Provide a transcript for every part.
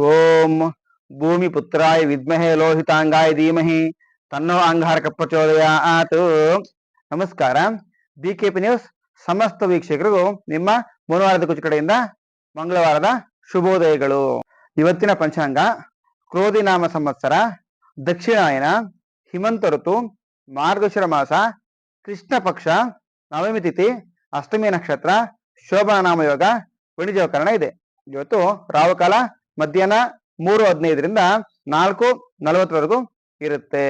ಓಂ ಭೂಮಿ ಪುತ್ರಾಯ ವಿದ್ಮಹೆ ಲೋಹಿತಾಂಗಾಯ ಧೀಮಹಿ ತನ್ನೋ ಅಂಗಾರಕ ಪ್ರಚೋದಯಾತ್. ನಮಸ್ಕಾರ. ಡಿ ಕೆ ಪಿ ನ್ಯೂಸ್ ಸಮಸ್ತ ವೀಕ್ಷಕರಿಗೂ ನಿಮ್ಮ ಮನುವಾರದ ಕುಚು ಕಡೆಯಿಂದ ಮಂಗಳವಾರದ ಶುಭೋದಯಗಳು. ಇವತ್ತಿನ ಪಂಚಾಂಗ ಕ್ರೋಧಿ ನಾಮ ಸಂವತ್ಸರ, ದಕ್ಷಿಣಾಯನ, ಹಿಮಂತ ಋತು, ಮಾರ್ಗಶಿರ ಮಾಸ, ಕೃಷ್ಣ ಪಕ್ಷ, ನವಮಿ ತಿಥಿ, ಅಷ್ಟಮಿ ನಕ್ಷತ್ರ, ಶೋಭನ ನಾಮ ಯೋಗ ವಣಿಜೋಕರಣ ಇದೆ. ಇವತ್ತು ರಾಹುಕಾಲ ಮಧ್ಯಾಹ್ನ ಮೂರು ಹದಿನೈದರಿಂದ ನಾಲ್ಕು ನಲವತ್ತರವರೆಗೂ ಇರುತ್ತೆ.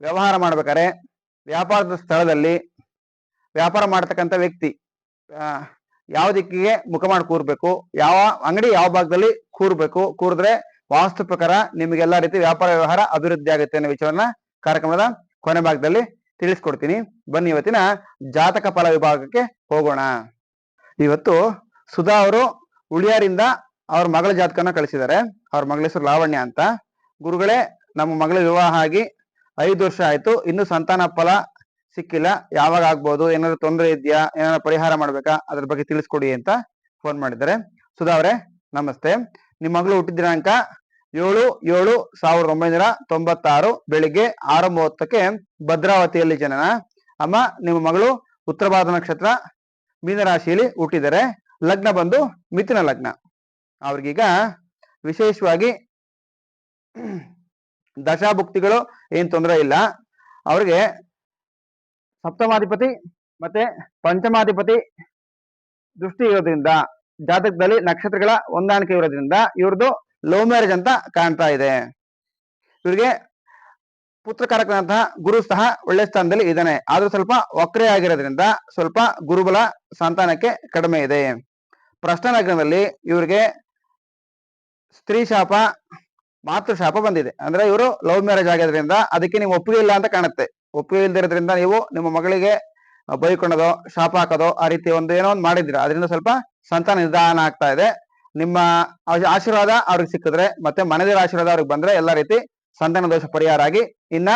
ವ್ಯವಹಾರ ಮಾಡ್ಬೇಕಾದ್ರೆ ವ್ಯಾಪಾರದ ಸ್ಥಳದಲ್ಲಿ ವ್ಯಾಪಾರ ಮಾಡ್ತಕ್ಕಂಥ ವ್ಯಕ್ತಿ ಯಾವ ದಿಕ್ಕಿಗೆ ಮುಖ ಮಾಡಿ ಕೂರ್ಬೇಕು, ಯಾವ ಅಂಗಡಿ ಯಾವ ಭಾಗದಲ್ಲಿ ಕೂರ್ಬೇಕು, ಕೂರಿದ್ರೆ ವಾಸ್ತು ಪ್ರಕಾರ ನಿಮಗೆಲ್ಲ ರೀತಿ ವ್ಯಾಪಾರ ವ್ಯವಹಾರ ಅಭಿವೃದ್ಧಿ ಆಗುತ್ತೆ ಅನ್ನೋ ವಿಚಾರನ ಕಾರ್ಯಕ್ರಮದ ಕೊನೆ ಭಾಗದಲ್ಲಿ ತಿಳಿಸ್ಕೊಡ್ತೀನಿ. ಬನ್ನಿ ಇವತ್ತಿನ ಜಾತಕ ಫಲ ವಿಭಾಗಕ್ಕೆ ಹೋಗೋಣ. ಇವತ್ತು ಸುಧಾ ಅವರು ಉಳಿಯಾರಿಂದ ಅವ್ರ ಮಗಳ ಜಾತಕನ ಕಳಿಸಿದ್ದಾರೆ ಅವ್ರ ಮಗಳ ಹೆಸರು ಲಾವಣ್ಯ ಅಂತ. ಗುರುಗಳೇ, ನಮ್ಮ ಮಗಳ ವಿವಾಹ ಆಗಿ ಐದು ವರ್ಷ ಆಯ್ತು. ಇನ್ನು ಸಂತಾನ ಫಲ ಸಿಕ್ಕಿಲ್ಲ. ಯಾವಾಗ ಆಗ್ಬೋದು? ಏನಾದ್ರು ತೊಂದರೆ ಇದೆಯಾ? ಏನಾದ್ರು ಪರಿಹಾರ ಮಾಡ್ಬೇಕಾ? ಅದ್ರ ಬಗ್ಗೆ ತಿಳಿಸ್ಕೊಡಿ ಅಂತ ಫೋನ್ ಮಾಡಿದ್ದಾರೆ. ಸುಧಾ ಅವರೇ, ನಮಸ್ತೆ. ನಿಮ್ಮ ಮಗಳು ಹುಟ್ಟಿದ ದಿನಾಂಕ ಏಳು ಏಳು ಸಾವಿರದ ಒಂಬೈನೂರ ತೊಂಬತ್ತಾರು. ಬೆಳಿಗ್ಗೆ ಆರು ಮೂವತ್ತಕ್ಕೆ ಭದ್ರಾವತಿಯಲ್ಲಿ ಜನನ. ಅಮ್ಮ, ನಿಮ್ಮ ಮಗಳು ಉತ್ತರ ಭಾರತ ನಕ್ಷತ್ರ ಮೀನರಾಶಿಯಲ್ಲಿ ಹುಟ್ಟಿದ್ದಾರೆ. ಲಗ್ನ ಬಂದು ಮಿಥುನ ಲಗ್ನ. ಅವ್ರಿಗೀಗ ವಿಶೇಷವಾಗಿ ದಶಾಭುಕ್ತಿಗಳು ಏನ್ ತೊಂದರೆ ಇಲ್ಲ. ಅವ್ರಿಗೆ ಸಪ್ತಮಾಧಿಪತಿ ಮತ್ತೆ ಪಂಚಮಾಧಿಪತಿ ದೃಷ್ಟಿ ಇರೋದ್ರಿಂದ, ಜಾತಕದಲ್ಲಿ ನಕ್ಷತ್ರಗಳ ಹೊಂದಾಣಿಕೆ ಇರೋದ್ರಿಂದ ಇವ್ರದ್ದು ಲವ್ ಮ್ಯಾರೇಜ್ ಅಂತ ಕಾಣ್ತಾ ಇದೆ. ಇವ್ರಿಗೆ ಪುತ್ರಕಾರಕನಂತಹ ಗುರು ಸಹ ಒಳ್ಳೆ ಸ್ಥಾನದಲ್ಲಿ ಇದ್ದಾನೆ. ಆದ್ರೂ ಸ್ವಲ್ಪ ವಕ್ರೆ ಆಗಿರೋದ್ರಿಂದ ಸ್ವಲ್ಪ ಗುರುಬಲ ಸಂತಾನಕ್ಕೆ ಕಡಿಮೆ ಇದೆ. ಪ್ರಶ್ನ ಲಗ್ನದಲ್ಲಿ ಇವ್ರಿಗೆ ಸ್ತ್ರೀ ಶಾಪ, ಮಾತೃ ಶಾಪ ಬಂದಿದೆ. ಅಂದ್ರೆ ಇವರು ಲವ್ ಮ್ಯಾರೇಜ್ ಆಗಿದ್ರಿಂದ ಅದಕ್ಕೆ ನೀವು ಒಪ್ಪಿಗೆ ಇಲ್ಲ ಅಂತ ಕಾಣುತ್ತೆ. ಒಪ್ಪಿಗೆ ಇಲ್ದಿರೋದ್ರಿಂದ ನೀವು ನಿಮ್ಮ ಮಗಳಿಗೆ ಬೈಕೊಳ್ಳೋದೋ ಶಾಪ ಹಾಕೋದೋ ಆ ರೀತಿ ಒಂದು ಏನೋ ಒಂದು ಮಾಡಿದಿರ ಅದರಿಂದ ಸ್ವಲ್ಪ ಸಂತಾನ ನಿಧಾನ ಆಗ್ತಾ ಇದೆ. ನಿಮ್ಮ ಆಶೀರ್ವಾದ ಅವ್ರಿಗೆ ಸಿಕ್ಕಿದ್ರೆ ಮತ್ತೆ ಮನೆದೇವರ ಆಶೀರ್ವಾದ ಅವ್ರಿಗೆ ಬಂದ್ರೆ ಎಲ್ಲಾ ರೀತಿ ಸಂತಾನ ದೋಷ ಪರಿಹಾರ ಆಗಿ ಇನ್ನ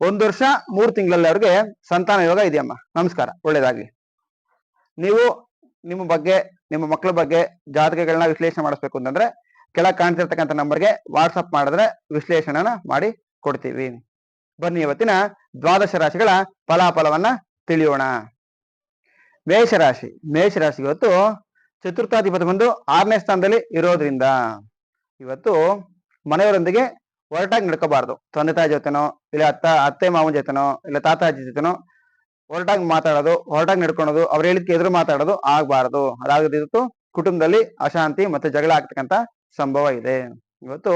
ಒಂದು ವರ್ಷ, ಮೂರು ತಿಂಗಳಲ್ಲಿ ಅವ್ರಿಗೆ ಸಂತಾನ ಯೋಗ ಇದೆಯಮ್ಮ. ನಮಸ್ಕಾರ. ಒಳ್ಳೇದಾಗ್ಲಿ. ನೀವು ನಿಮ್ಮ ಬಗ್ಗೆ, ನಿಮ್ಮ ಮಕ್ಕಳ ಬಗ್ಗೆ ಜಾತಕಗಳನ್ನ ವಿಶ್ಲೇಷಣೆ ಮಾಡಿಸ್ಬೇಕು ಅಂತಂದ್ರೆ ಕೆಳಗೆ ಕಾಣ್ತಿರ್ತಕ್ಕಂಥ ನಂಬರ್ಗೆ ವಾಟ್ಸಪ್ ಮಾಡಿದ್ರೆ ವಿಶ್ಲೇಷಣೆನ ಮಾಡಿ ಕೊಡ್ತೀವಿ. ಬನ್ನಿ ಇವತ್ತಿನ ದ್ವಾದಶ ರಾಶಿಗಳ ಫಲಾಫಲವನ್ನ ತಿಳಿಯೋಣ. ಮೇಷರಾಶಿ ಮೇಷರಾಶಿ ಇವತ್ತು ಚತುರ್ಥಾಧಿಪತಿ ಬಂದು ಆರನೇ ಸ್ಥಾನದಲ್ಲಿ ಇರೋದ್ರಿಂದ ಇವತ್ತು ಮನೆಯವರೊಂದಿಗೆ ಹೊರಟಾಗಿ ನಡ್ಕೋಬಾರ್ದು. ತಂದೆ ತಾಯಿ ಜೊತೆನೋ, ಇಲ್ಲ ಅತ್ತ, ಅತ್ತೆ ಮಾವನ ಜೊತೆನೋ, ಇಲ್ಲ ತಾತ ಅಜ್ಜಿ ಜೊತೆನೋ ಹೊರಟಾಗಿ ಮಾತಾಡೋದು ಹೊರಟಾಗಿ ನಡ್ಕೊಳೋದು, ಅವ್ರು ಹೇಳಿದ್ಕೆ ಎದುರು ಮಾತಾಡೋದು ಆಗ್ಬಾರ್ದು. ಅದಾಗದಿತ್ತು ಕುಟುಂಬದಲ್ಲಿ ಅಶಾಂತಿ ಮತ್ತೆ ಜಗಳ ಆಗ್ತಕ್ಕಂತ ಸಂಭವ ಇದೆ. ಇವತ್ತು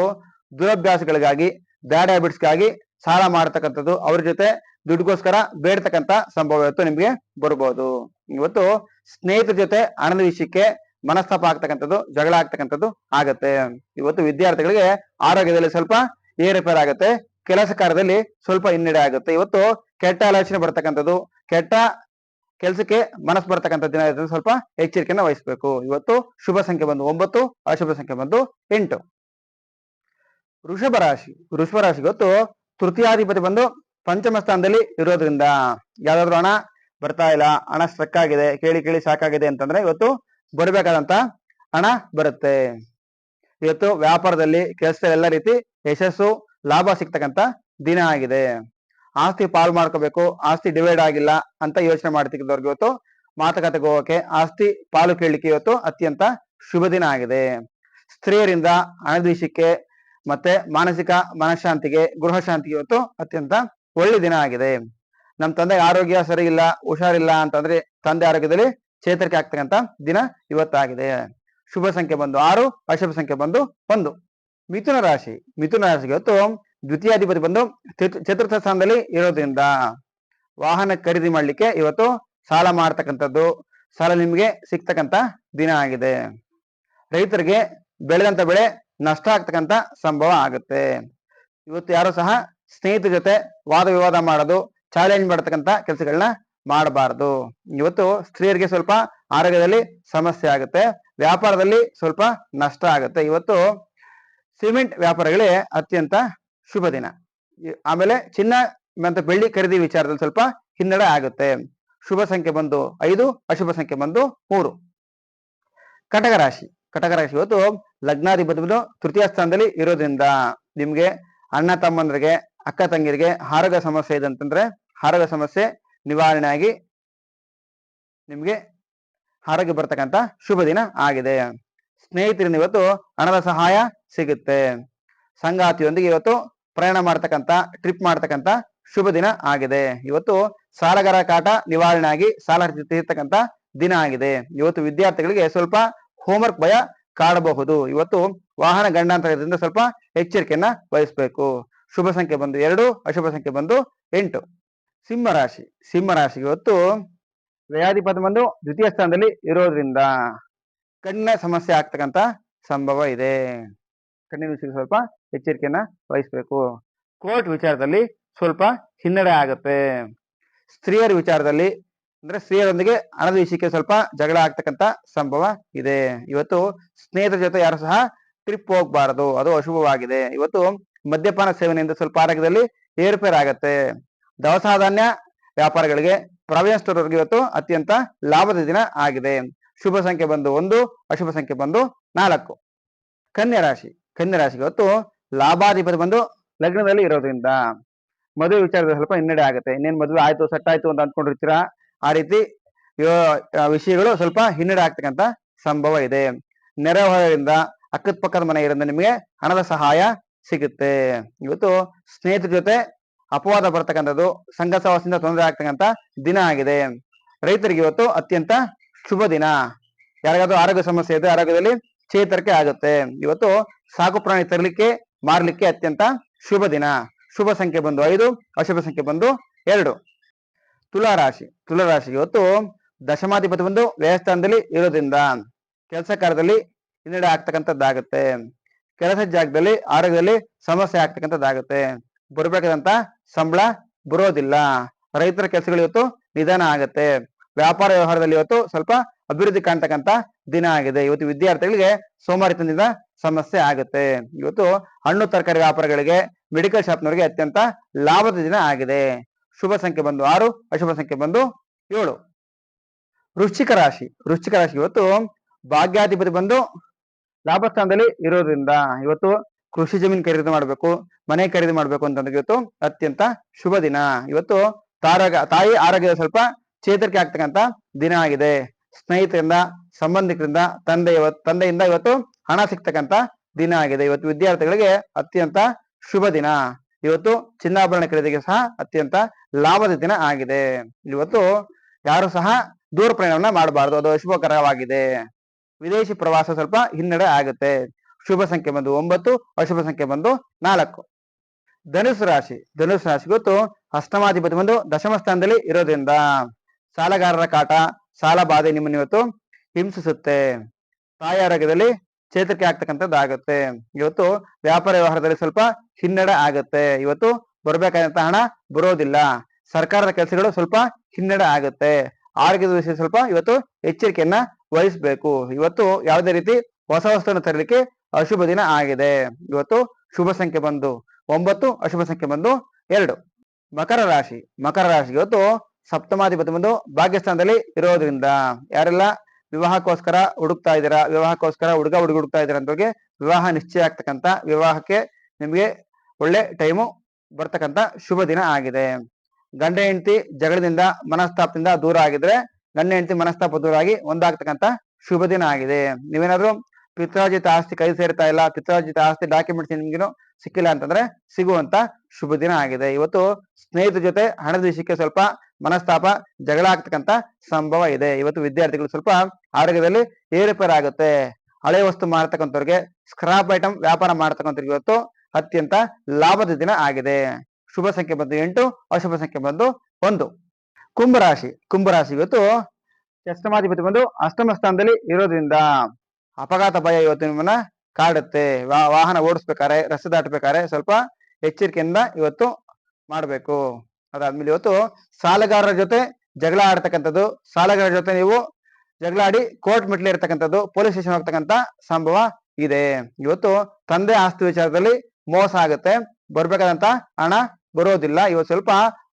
ದುರಭ್ಯಾಸಗಳಿಗಾಗಿ, ಬ್ಯಾಡ್ ಹ್ಯಾಬಿಟ್ಸ್ಗಾಗಿ ಸಾಲ ಮಾಡ್ತಕ್ಕಂಥದ್ದು ಅವ್ರ ಜೊತೆ ದುಡ್ಡುಗೋಸ್ಕರ ಬೇಡ್ತಕ್ಕಂಥ ಸಂಭವ ಇವತ್ತು ನಿಮ್ಗೆ ಬರ್ಬೋದು. ಇವತ್ತು ಸ್ನೇಹಿತರ ಜೊತೆ ಹಣದ ವಿಷಯಕ್ಕೆ ಮನಸ್ತಾಪ ಆಗ್ತಕ್ಕಂಥದ್ದು, ಜಗಳ ಆಗ್ತಕ್ಕಂಥದ್ದು ಆಗತ್ತೆ. ಇವತ್ತು ವಿದ್ಯಾರ್ಥಿಗಳಿಗೆ ಆರೋಗ್ಯದಲ್ಲಿ ಸ್ವಲ್ಪ ಏರುಪೇರು ಆಗುತ್ತೆ. ಕೆಲಸ ಕಾರ್ಯದಲ್ಲಿ ಸ್ವಲ್ಪ ಹಿನ್ನಡೆ ಆಗುತ್ತೆ. ಇವತ್ತು ಕೆಟ್ಟ ಆಲೋಚನೆ ಬರ್ತಕ್ಕಂಥದ್ದು, ಕೆಟ್ಟ ಕೆಲಸಕ್ಕೆ ಮನಸ್ಸು ಬರ್ತಕ್ಕಂಥ ದಿನ ಇದ್ರೆ ಸ್ವಲ್ಪ ಎಚ್ಚರಿಕೆಯನ್ನು ವಹಿಸ್ಬೇಕು. ಇವತ್ತು ಶುಭ ಸಂಖ್ಯೆ ಬಂದು ಒಂಬತ್ತು, ಅಶುಭ ಸಂಖ್ಯೆ ಬಂದು ಎಂಟು. ವೃಷಭ ರಾಶಿ ವೃಷಭ ರಾಶಿ ಇವತ್ತು ತೃತೀಯಾಧಿಪತಿ ಬಂದು ಪಂಚಮ ಸ್ಥಾನದಲ್ಲಿ ಇರೋದ್ರಿಂದ ಯಾವ್ದಾದ್ರು ಹಣ ಬರ್ತಾ ಇಲ್ಲ, ಹಣ ಸ್ಟ್ರಕ್ ಆಗಿದೆ, ಕೇಳಿ ಕೇಳಿ ಸಾಕಾಗಿದೆ ಅಂತಂದ್ರೆ ಇವತ್ತು ಬರಬೇಕಾದಂತ ಹಣ ಬರುತ್ತೆ. ಇವತ್ತು ವ್ಯಾಪಾರದಲ್ಲಿ ಕೆಲಸ ಎಲ್ಲ ರೀತಿ ಯಶಸ್ಸು, ಲಾಭ ಸಿಗ್ತಕ್ಕಂತ ದಿನ ಆಗಿದೆ. ಆಸ್ತಿ ಪಾಲು ಮಾಡ್ಕೋಬೇಕು, ಆಸ್ತಿ ಡಿವೈಡ್ ಆಗಿಲ್ಲ ಅಂತ ಯೋಚನೆ ಮಾಡ್ತಿದ್ದವ್ರಿಗೆ ಇವತ್ತು ಮಾತುಕತೆಗೆ ಹೋಗೋಕೆ, ಆಸ್ತಿ ಪಾಲು ಕೇಳಲಿಕ್ಕೆ ಇವತ್ತು ಅತ್ಯಂತ ಶುಭ ದಿನ ಆಗಿದೆ. ಸ್ತ್ರೀಯರಿಂದ ಅಣದೇಶಕ್ಕೆ ಮತ್ತೆ ಮಾನಸಿಕ ಮನಃಶಾಂತಿಗೆ, ಗೃಹ ಶಾಂತಿಗೆ ಇವತ್ತು ಅತ್ಯಂತ ಒಳ್ಳೆ ದಿನ ಆಗಿದೆ. ನಮ್ಮ ತಂದೆ ಆರೋಗ್ಯ ಸರಿ ಇಲ್ಲ, ಹುಷಾರಿಲ್ಲ ಅಂತಂದ್ರೆ ತಂದೆ ಆರೋಗ್ಯದಲ್ಲಿ ಚೇತರಿಕೆ ಆಗ್ತಕ್ಕಂತ ದಿನ ಇವತ್ತಾಗಿದೆ. ಶುಭ ಸಂಖ್ಯೆ ಬಂದು ಆರು, ಅಶುಭ ಸಂಖ್ಯೆ ಬಂದು ಒಂದು. ಮಿಥುನ ರಾಶಿ, ಮಿಥುನ ರಾಶಿಗೆ ಇವತ್ತು ದ್ವಿತೀಯಾಧಿಪತಿ ಬಂದು ಚತು- ಚತುರ್ಥ ಸ್ಥಾನದಲ್ಲಿ ಇರೋದ್ರಿಂದ ವಾಹನ ಖರೀದಿ ಮಾಡ್ಲಿಕ್ಕೆ ಇವತ್ತು ಸಾಲ ಮಾಡ್ತಕ್ಕಂಥದ್ದು ಸಾಲ ನಿಮ್ಗೆ ಸಿಗ್ತಕ್ಕಂತ ದಿನ ಆಗಿದೆ. ರೈತರಿಗೆ ಬೆಳೆದಂತ ಬೆಳೆ ನಷ್ಟ ಆಗ್ತಕ್ಕಂತ ಸಂಭವ ಆಗುತ್ತೆ. ಇವತ್ತು ಯಾರು ಸಹ ಸ್ನೇಹಿತರ ಜೊತೆ ವಾದ ವಿವಾದ ಮಾಡೋದು ಚಾಲೆಂಜ್ ಮಾಡತಕ್ಕಂತ ಕೆಲಸಗಳನ್ನ ಮಾಡಬಾರದು. ಇವತ್ತು ಸ್ತ್ರೀಯರಿಗೆ ಸ್ವಲ್ಪ ಆರೋಗ್ಯದಲ್ಲಿ ಸಮಸ್ಯೆ ಆಗುತ್ತೆ, ವ್ಯಾಪಾರದಲ್ಲಿ ಸ್ವಲ್ಪ ನಷ್ಟ ಆಗುತ್ತೆ. ಇವತ್ತು ಸಿಮೆಂಟ್ ವ್ಯಾಪಾರಗಳೇ ಅತ್ಯಂತ ಶುಭ ದಿನ. ಆಮೇಲೆ ಚಿನ್ನ ಮತ್ತು ಬೆಳ್ಳಿ ಖರೀದಿ ವಿಚಾರದಲ್ಲಿ ಸ್ವಲ್ಪ ಹಿನ್ನಡೆ ಆಗುತ್ತೆ. ಶುಭ ಸಂಖ್ಯೆ ಬಂದು ಐದು, ಅಶುಭ ಸಂಖ್ಯೆ ಬಂದು ಮೂರು. ಕಟಕ ರಾಶಿ. ಕಟಕ ರಾಶಿ ಇವತ್ತು ಲಗ್ನಾಧಿಪತಿಗಳು ತೃತೀಯ ಸ್ಥಾನದಲ್ಲಿ ಇರೋದ್ರಿಂದ ನಿಮ್ಗೆ ಅಣ್ಣ ತಮ್ಮಂದ್ರಿಗೆ, ಅಕ್ಕ ತಂಗಿರಿಗೆ ಆರೋಗ್ಯ ಸಮಸ್ಯೆ ಇದೆ ಅಂತಂದ್ರೆ ಆರೋಗ್ಯ ಸಮಸ್ಯೆ ನಿವಾರಣೆ ಆಗಿ ನಿಮ್ಗೆ ಆರೋಗ್ಯ ಬರ್ತಕ್ಕಂತ ಶುಭ ದಿನ ಆಗಿದೆ. ಸ್ನೇಹಿತರಿಂದ ಇವತ್ತು ಹಣದ ಸಹಾಯ ಸಿಗುತ್ತೆ. ಸಂಗಾತಿಯೊಂದಿಗೆ ಇವತ್ತು ಪ್ರಯಾಣ ಮಾಡ್ತಕ್ಕಂಥ ಟ್ರಿಪ್ ಮಾಡ್ತಕ್ಕಂಥ ಶುಭ ದಿನ ಆಗಿದೆ. ಇವತ್ತು ಸಾಲಗಾರ ಕಾಟ ನಿವಾರಣೆ ಆಗಿ ಸಾಲ ತೀರ್ತಕ್ಕಂಥ ದಿನ ಆಗಿದೆ. ಇವತ್ತು ವಿದ್ಯಾರ್ಥಿಗಳಿಗೆ ಸ್ವಲ್ಪ ಹೋಮ್ವರ್ಕ್ ಭಯ ಕಾಡಬಹುದು. ಇವತ್ತು ವಾಹನ ಗಂಡಾಂತರದಿಂದ ಸ್ವಲ್ಪ ಎಚ್ಚರಿಕೆಯನ್ನ ವಹಿಸ್ಬೇಕು. ಶುಭ ಸಂಖ್ಯೆ ಬಂದು ಎರಡು, ಅಶುಭ ಸಂಖ್ಯೆ ಬಂದು ಎಂಟು. ಸಿಂಹರಾಶಿ ಸಿಂಹರಾಶಿ ಇವತ್ತು ವ್ಯಾಧಿಪದ ಬಂದು ದ್ವಿತೀಯ ಸ್ಥಾನದಲ್ಲಿ ಇರೋದ್ರಿಂದ ಕಣ್ಣಿನ ಸಮಸ್ಯೆ ಆಗ್ತಕ್ಕಂಥ ಸಂಭವ ಇದೆ. ಕಣ್ಣಿನ ಸ್ವಲ್ಪ ಎಚ್ಚರಿಕೆಯನ್ನ ವಹಿಸ್ಬೇಕು. ಕೋರ್ಟ್ ವಿಚಾರದಲ್ಲಿ ಸ್ವಲ್ಪ ಹಿನ್ನಡೆ ಆಗುತ್ತೆ. ಸ್ತ್ರೀಯರ ವಿಚಾರದಲ್ಲಿ ಅಂದ್ರೆ ಸ್ತ್ರೀಯರೊಂದಿಗೆ ಹಣದ ವಿಷಯಕ್ಕೆ ಸ್ವಲ್ಪ ಜಗಳ ಆಗ್ತಕ್ಕಂತ ಸಂಭವ ಇದೆ. ಇವತ್ತು ಸ್ನೇಹಿತರ ಜೊತೆ ಯಾರು ಸಹ ಟ್ರಿಪ್ ಹೋಗ್ಬಾರದು. ಅದು ಅಶುಭವಾಗಿದೆ. ಇವತ್ತು ಮದ್ಯಪಾನ ಸೇವನೆಯಿಂದ ಸ್ವಲ್ಪ ಆರೋಗ್ಯದಲ್ಲಿ ಏರುಪೇರು ಆಗತ್ತೆ. ದವಸ ಧಾನ್ಯ ವ್ಯಾಪಾರಗಳಿಗೆ ಪ್ರಾವಿಯನ್ ಸ್ಟೋರ್ವರೆಗೆ ಇವತ್ತು ಅತ್ಯಂತ ಲಾಭದ ದಿನ ಆಗಿದೆ. ಶುಭ ಸಂಖ್ಯೆ ಬಂದು ಒಂದು, ಅಶುಭ ಸಂಖ್ಯೆ ಬಂದು ನಾಲ್ಕು. ಕನ್ಯಾ ರಾಶಿ. ಕನ್ಯಾ ರಾಶಿಗೆ ಇವತ್ತು ಲಾಭಾಧಿಪತಿ ಬಂದು ಲಗ್ನದಲ್ಲಿ ಇರೋದ್ರಿಂದ ಮದುವೆ ವಿಚಾರದಲ್ಲಿ ಸ್ವಲ್ಪ ಹಿನ್ನಡೆ ಆಗುತ್ತೆ. ಇನ್ನೇನು ಮದುವೆ ಆಯ್ತು ಸೆಟ್ ಆಯ್ತು ಅಂತ ಅಂದ್ಕೊಂಡಿರ್ತೀರಾ ಆ ರೀತಿ ವಿಷಯಗಳು ಸ್ವಲ್ಪ ಹಿನ್ನಡೆ ಆಗ್ತಕ್ಕಂತ ಸಂಭವ ಇದೆ. ನೆರೆಹೊರೆಯಿಂದ ಅಕ್ಕದ ಪಕ್ಕದ ಮನೆ ಇರೋದ್ರಿಂದ ನಿಮಗೆ ಹಣದ ಸಹಾಯ ಸಿಗುತ್ತೆ. ಇವತ್ತು ಸ್ನೇಹಿತರ ಜೊತೆ ಅಪವಾದ ಬರ್ತಕ್ಕಂಥದ್ದು, ಸಂಘ ತೊಂದರೆ ಆಗ್ತಕ್ಕಂತ ದಿನ ಆಗಿದೆ. ರೈತರಿಗೆ ಇವತ್ತು ಅತ್ಯಂತ ಶುಭ ದಿನ. ಯಾರಿಗಾದ್ರೂ ಆರೋಗ್ಯ ಸಮಸ್ಯೆ ಇದೆ ಆರೋಗ್ಯದಲ್ಲಿ ಚೇತರಿಕೆ ಆಗುತ್ತೆ. ಇವತ್ತು ಸಾಕು ಪ್ರಾಣಿ ತರಲಿಕ್ಕೆ, ಮಾರಲಿಕ್ಕೆ ಅತ್ಯಂತ ಶುಭ ದಿನ. ಶುಭ ಸಂಖ್ಯೆ ಬಂದು ಐದು, ಅಶುಭ ಸಂಖ್ಯೆ ಬಂದು ಎರಡು. ತುಲಾರಾಶಿ ತುಲಾರಾಶಿ ತುಲಾ ರಾಶಿ ಇವತ್ತು ದಶಮಾಧಿಪತಿ ಬಂದು ವ್ಯಯಸ್ಥಾನದಲ್ಲಿ ಇರೋದ್ರಿಂದ ಕೆಲಸ ಕಾರ್ಯದಲ್ಲಿ ಹಿನ್ನಡೆ ಆಗ್ತಕ್ಕಂಥದ್ದಾಗುತ್ತೆ. ಕೆಲಸ ಜಾಗದಲ್ಲಿ, ಆರೋಗ್ಯದಲ್ಲಿ ಸಮಸ್ಯೆ ಆಗ್ತಕ್ಕಂಥದ್ದಾಗುತ್ತೆ. ಬರಬೇಕಾದಂತ ಸಂಬಳ ಬರೋದಿಲ್ಲ. ರೈತರ ಕೆಲಸಗಳು ಇವತ್ತು ನಿಧಾನ ಆಗತ್ತೆ. ವ್ಯಾಪಾರ ವ್ಯವಹಾರದಲ್ಲಿ ಇವತ್ತು ಸ್ವಲ್ಪ ಅಭಿವೃದ್ಧಿ ಕಾಣ್ತಕ್ಕಂತ ದಿನ ಆಗಿದೆ. ಇವತ್ತು ವಿದ್ಯಾರ್ಥಿಗಳಿಗೆ ಸೋಮಾರಿತನದಿಂದ ಸಮಸ್ಯೆ ಆಗುತ್ತೆ. ಇವತ್ತು ಹಣ್ಣು, ತರಕಾರಿ ವ್ಯಾಪಾರಗಳಿಗೆ ಮೆಡಿಕಲ್ ಶಾಪ್ನವರಿಗೆ ಅತ್ಯಂತ ಲಾಭದ ದಿನ ಆಗಿದೆ. ಶುಭ ಸಂಖ್ಯೆ ಬಂದು ಆರು, ಅಶುಭ ಸಂಖ್ಯೆ ಬಂದು ಏಳು. ವೃಶ್ಚಿಕ ರಾಶಿ ವೃಶ್ಚಿಕ ರಾಶಿ ಇವತ್ತು ಭಾಗ್ಯಾಧಿಪತಿ ಬಂದು ಲಾಭಸ್ಥಾನದಲ್ಲಿ ಇರೋದ್ರಿಂದ ಇವತ್ತು ಕೃಷಿ ಜಮೀನು ಖರೀದಿ ಮಾಡಬೇಕು, ಮನೆ ಖರೀದಿ ಮಾಡಬೇಕು ಅಂತಂದ್ರೆ ಇವತ್ತು ಅತ್ಯಂತ ಶುಭ ದಿನ. ಇವತ್ತು ತಾರಾಗ, ತಾಯಿ ಆರೋಗ್ಯದ ಸ್ವಲ್ಪ ಚೇತರಿಕೆ ಆಗ್ತಕ್ಕಂತ ದಿನ ಆಗಿದೆ. ಸ್ನೇಹಿತರಿಂದ, ಸಂಬಂಧಿಕರಿಂದ ತಂದೆ ಇವತ್ತು ತಂದೆಯಿಂದ ಇವತ್ತು ಹಣ ಸಿಗ್ತಕ್ಕಂತ ದಿನ ಆಗಿದೆ. ಇವತ್ತು ವಿದ್ಯಾರ್ಥಿಗಳಿಗೆ ಅತ್ಯಂತ ಶುಭ ದಿನ. ಇವತ್ತು ಚಿನ್ನಾಭರಣ ಖರೀದಿಗೆ ಸಹ ಅತ್ಯಂತ ಲಾಭದ ದಿನ ಆಗಿದೆ. ಇವತ್ತು ಯಾರು ಸಹ ದೂರ ಪ್ರಯಾಣವನ್ನ ಮಾಡಬಾರದು. ಅದು ಅಶುಭಕರವಾಗಿದೆ. ವಿದೇಶಿ ಪ್ರವಾಸ ಸ್ವಲ್ಪ ಹಿನ್ನಡೆ ಆಗುತ್ತೆ. ಶುಭ ಸಂಖ್ಯೆ ಬಂದು ಒಂಬತ್ತು, ಅಶುಭ ಸಂಖ್ಯೆ ಬಂದು ನಾಲ್ಕು. ಧನುಸು ರಾಶಿ. ಧನುಸು ರಾಶಿ ಗೊತ್ತು ಅಷ್ಟಮಾಧಿಪತಿ ಬಂದು ದಶಮ ಸ್ಥಾನದಲ್ಲಿ ಇರೋದ್ರಿಂದ ಸಾಲಗಾರರ ಕಾಟ, ಸಾಲ ಬಾಧೆ ನಿಮ್ಮನ್ನು ಇವತ್ತು ಹಿಂಸಿಸುತ್ತೆ. ತಾಯಿ ಆರೋಗ್ಯದಲ್ಲಿ ಚೇತರಿಕೆ ಆಗ್ತಕ್ಕಂಥದ್ದಾಗುತ್ತೆ ಇವತ್ತು ವ್ಯಾಪಾರ ವ್ಯವಹಾರದಲ್ಲಿ ಸ್ವಲ್ಪ ಹಿನ್ನಡೆ ಆಗುತ್ತೆ. ಇವತ್ತು ಬರಬೇಕಾದಂತ ಹಣ ಬರೋದಿಲ್ಲ. ಸರ್ಕಾರದ ಕೆಲಸಗಳು ಸ್ವಲ್ಪ ಹಿನ್ನಡೆ ಆಗುತ್ತೆ. ಆರೋಗ್ಯದ ವಿಷಯ ಸ್ವಲ್ಪ ಇವತ್ತು ಎಚ್ಚರಿಕೆಯನ್ನ ವಹಿಸ್ಬೇಕು. ಇವತ್ತು ಯಾವುದೇ ರೀತಿ ಹೊಸ ವಸ್ತುವನ್ನು ತರಲಿಕ್ಕೆ ಅಶುಭ ದಿನ ಆಗಿದೆ. ಇವತ್ತು ಶುಭ ಸಂಖ್ಯೆ ಬಂದು ಒಂಬತ್ತು, ಅಶುಭ ಸಂಖ್ಯೆ ಬಂದು ಎರಡು. ಮಕರ ರಾಶಿ ಮಕರ ರಾಶಿ ಇವತ್ತು ಸಪ್ತಮಾಧಿಪತಿ ಬಂದು ಭಾಗ್ಯಸ್ಥಾನದಲ್ಲಿ ಇರೋದ್ರಿಂದ. ಯಾರೆಲ್ಲ ವಿವಾಹಕ್ಕೋಸ್ಕರ ಹುಡುಕ್ತಾ ಇದ್ದೀರಾ, ವಿವಾಹಕ್ಕೋಸ್ಕರ ಹುಡುಗ ಹುಡುಗ ಹುಡುಕ್ತಾ ಇದ್ದೀರಾ ಅಂತವ್ರಿಗೆ ವಿವಾಹ ನಿಶ್ಚಯ ಆಗ್ತಕ್ಕಂತ ವಿವಾಹಕ್ಕೆ ನಿಮಗೆ ಒಳ್ಳೆ ಟೈಮು ಬರ್ತಕ್ಕಂತ ಶುಭ ದಿನ ಆಗಿದೆ. ಗಂಡ ಹೆಂಡತಿ ಜಗಳದಿಂದ, ಮನಸ್ತಾಪದಿಂದ ದೂರ ಆಗಿದ್ರೆ ಗಂಡ ಹೆಂಡತಿ ಮನಸ್ತಾಪ ದೂರ ಆಗಿ ಒಂದಾಗ್ತಕ್ಕಂತ ಶುಭ ದಿನ ಆಗಿದೆ. ನೀವೇನಾದ್ರು ಪಿತ್ರಾರ್ಜಿತ ಆಸ್ತಿ ಕೈ ಸೇರ್ತಾ ಇಲ್ಲ, ಪಿತ್ರಾರ್ಜಿತ ಆಸ್ತಿ ಡಾಕ್ಯುಮೆಂಟ್ಸ್ ನಿಮ್ಗೇನು ಸಿಕ್ಕಿಲ್ಲ ಅಂತಂದ್ರೆ ಸಿಗುವಂತ ಶುಭ ದಿನ ಆಗಿದೆ. ಇವತ್ತು ಸ್ನೇಹಿತರ ಜೊತೆ ಹಣದ ವಿಷಯಕ್ಕೆ ಸ್ವಲ್ಪ ಮನಸ್ತಾಪ, ಜಗಳ ಆಗ್ತಕ್ಕಂತ ಸಂಭವ ಇದೆ. ಇವತ್ತು ವಿದ್ಯಾರ್ಥಿಗಳು ಸ್ವಲ್ಪ ಆರೋಗ್ಯದಲ್ಲಿ ಏರುಪೇರಾಗುತ್ತೆ. ಹಳೆ ವಸ್ತು ಮಾರತಕ್ಕಂಥವ್ರಿಗೆ ಸ್ಕ್ರಾಪ್ ಐಟಮ್ ವ್ಯಾಪಾರ ಮಾಡ್ತಕ್ಕಂಥವ್ರಿಗೆ ಇವತ್ತು ಅತ್ಯಂತ ಲಾಭದ ದಿನ ಆಗಿದೆ. ಶುಭ ಸಂಖ್ಯೆ ಬಂದು ಎಂಟು, ಅಶುಭ ಸಂಖ್ಯೆ ಬಂದು ಒಂದು. ಕುಂಭರಾಶಿ ಕುಂಭರಾಶಿ ಇವತ್ತು ಅಷ್ಟಮಾಧಿಪತಿ ಬಂದು ಅಷ್ಟಮ ಸ್ಥಾನದಲ್ಲಿ ಇರೋದ್ರಿಂದ ಅಪಘಾತ ಭಯ ಇವತ್ತು ನಿಮ್ಮನ್ನ ಕಾಡುತ್ತೆ. ವಾಹನ ಓಡಿಸ್ಬೇಕಾರೆ, ರಸ್ತೆ ದಾಟಬೇಕಾರೆ ಸ್ವಲ್ಪ ಎಚ್ಚರಿಕೆಯಿಂದ ಇವತ್ತು ಮಾಡಬೇಕು. ಅದಾದ್ಮೇಲೆ ಇವತ್ತು ಸಾಲಗಾರರ ಜೊತೆ ಜಗಳ ಆಡ್ತಕ್ಕಂಥದ್ದು. ಸಾಲಗಾರರ ಜೊತೆ ನೀವು ಜಗಳ ಆಡಿ ಕೋರ್ಟ್ ಮೆಟ್ಲೆ ಇರ್ತಕ್ಕಂಥದ್ದು ಪೊಲೀಸ್ ಸ್ಟೇಷನ್ ಹೋಗ್ತಕ್ಕಂಥ ಸಂಭವ ಇದೆ. ಇವತ್ತು ತಂದೆ ಆಸ್ತಿ ವಿಚಾರದಲ್ಲಿ ಮೋಸ ಆಗುತ್ತೆ. ಬರ್ಬೇಕಾದಂತ ಹಣ ಬರೋದಿಲ್ಲ. ಇವತ್ತು ಸ್ವಲ್ಪ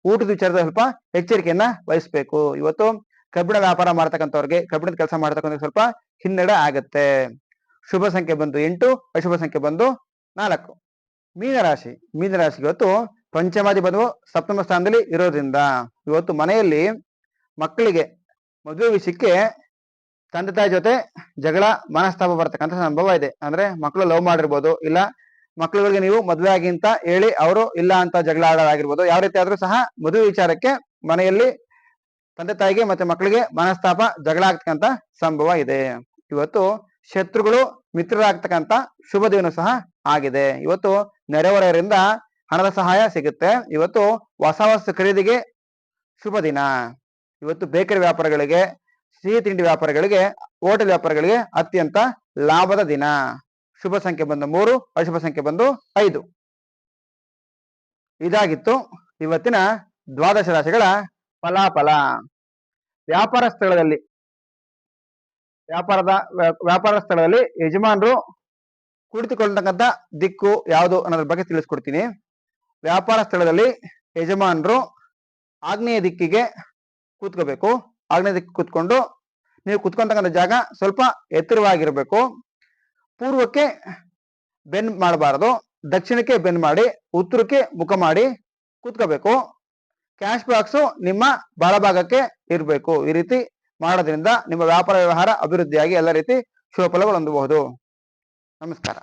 ಊಟದ ವಿಚಾರದಲ್ಲಿ ಸ್ವಲ್ಪ ಎಚ್ಚರಿಕೆಯನ್ನ ವಹಿಸ್ಬೇಕು. ಇವತ್ತು ಕಬ್ಬಿಣ ವ್ಯಾಪಾರ ಮಾಡ್ತಕ್ಕಂಥವ್ರಿಗೆ, ಕಬ್ಬಿಣದ ಕೆಲಸ ಮಾಡ್ತಕ್ಕಂಥ ಸ್ವಲ್ಪ ಹಿನ್ನಡೆ ಆಗುತ್ತೆ. ಶುಭ ಸಂಖ್ಯೆ ಬಂದು ಎಂಟು, ಅಶುಭ ಸಂಖ್ಯೆ ಬಂದು ನಾಲ್ಕು. ಮೀನರಾಶಿ ಮೀನರಾಶಿ ಇವತ್ತು ಪಂಚಮಾಧಿಪತಿಯು ಸಪ್ತಮ ಸ್ಥಾನದಲ್ಲಿ ಇರೋದ್ರಿಂದ ಇವತ್ತು ಮನೆಯಲ್ಲಿ ಮಕ್ಕಳಿಗೆ ಮದುವೆ ವಿಷಯಕ್ಕೆ ತಂದೆ ತಾಯಿ ಜೊತೆ ಜಗಳ, ಮನಸ್ತಾಪ ಬರ್ತಕ್ಕಂಥ ಸಂಭವ ಇದೆ. ಅಂದ್ರೆ ಮಕ್ಕಳು ಲವ್ ಮಾಡಿರ್ಬೋದು, ಇಲ್ಲ ಮಕ್ಕಳುಗಳಿಗೆ ನೀವು ಮದುವೆ ಆಗಿ ಅಂತ ಹೇಳಿ ಅವರು ಇಲ್ಲ ಅಂತ ಜಗಳ ಆಡೋದಾಗಿರ್ಬೋದು ಯಾವ ರೀತಿ ಆದ್ರೂ ಸಹ ಮದುವೆ ವಿಚಾರಕ್ಕೆ ಮನೆಯಲ್ಲಿ ತಂದೆ ತಾಯಿಗೆ ಮತ್ತೆ ಮಕ್ಕಳಿಗೆ ಮನಸ್ತಾಪ, ಜಗಳ ಆಗ್ತಕ್ಕಂಥ ಸಂಭವ ಇದೆ. ಇವತ್ತು ಶತ್ರುಗಳು ಮಿತ್ರರಾಗ್ತಕ್ಕಂಥ ಶುಭ ದಿನ ಸಹ ಆಗಿದೆ. ಇವತ್ತು ನೆರೆಹೊರೆಯರಿಂದ ಹಣದ ಸಹಾಯ ಸಿಗುತ್ತೆ. ಇವತ್ತು ಹೊಸ ಹೊಸ ಖರೀದಿಗೆ ಶುಭ ದಿನ. ಇವತ್ತು ಬೇಕರಿ ವ್ಯಾಪಾರಗಳಿಗೆ, ಸಿಹಿ ತಿಂಡಿ ವ್ಯಾಪಾರಗಳಿಗೆ, ಹೋಟೆಲ್ ವ್ಯಾಪಾರಗಳಿಗೆ ಅತ್ಯಂತ ಲಾಭದ ದಿನ. ಶುಭ ಸಂಖ್ಯೆ ಬಂದು ಮೂರು, ಅಶುಭ ಸಂಖ್ಯೆ ಬಂದು ಐದು. ಇದಾಗಿತ್ತು ಇವತ್ತಿನ ದ್ವಾದಶ ರಾಶಿಗಳ ಫಲಾಫಲ. ವ್ಯಾಪಾರ ಸ್ಥಳದಲ್ಲಿ, ವ್ಯಾಪಾರದ, ವ್ಯಾ- ವ್ಯಾಪಾರ ಸ್ಥಳದಲ್ಲಿ ಯಜಮಾನರು ಕುಳಿತುಕೊಳ್ಳತಕ್ಕಂಥ ದಿಕ್ಕು ಯಾವುದು ಅನ್ನೋದ್ರ ಬಗ್ಗೆ ತಿಳಿಸ್ಕೊಡ್ತೀನಿ. ವ್ಯಾಪಾರ ಸ್ಥಳದಲ್ಲಿ ಯಜಮಾನರು ಆಗ್ನೇಯ ದಿಕ್ಕಿಗೆ ಕೂತ್ಕೋಬೇಕು. ಆಗ್ನೇಯ ದಿಕ್ಕಿಗೆ ಕೂತ್ಕೊಂಡು ನೀವು ಕುತ್ಕೊಂತಕ್ಕಂಥ ಜಾಗ ಸ್ವಲ್ಪ ಎತ್ತರವಾಗಿರಬೇಕು. ಪೂರ್ವಕ್ಕೆ ಬೆನ್ ಮಾಡಬಾರದು. ದಕ್ಷಿಣಕ್ಕೆ ಬೆನ್ ಮಾಡಿ, ಉತ್ತರಕ್ಕೆ ಮುಖ ಮಾಡಿ ಕೂತ್ಕೋಬೇಕು. ಕ್ಯಾಶ್ ಬಾಕ್ಸು ನಿಮ್ಮ ಬಲಭಾಗಕ್ಕೆ ಇರಬೇಕು. ಈ ರೀತಿ ಮಾಡೋದ್ರಿಂದ ನಿಮ್ಮ ವ್ಯಾಪಾರ ವ್ಯವಹಾರ ಅಭಿವೃದ್ಧಿಯಾಗಿ ಎಲ್ಲ ರೀತಿ ಶುಭ ಫಲಗಳು ಹೊಂದಬಹುದು. ನಮಸ್ಕಾರ.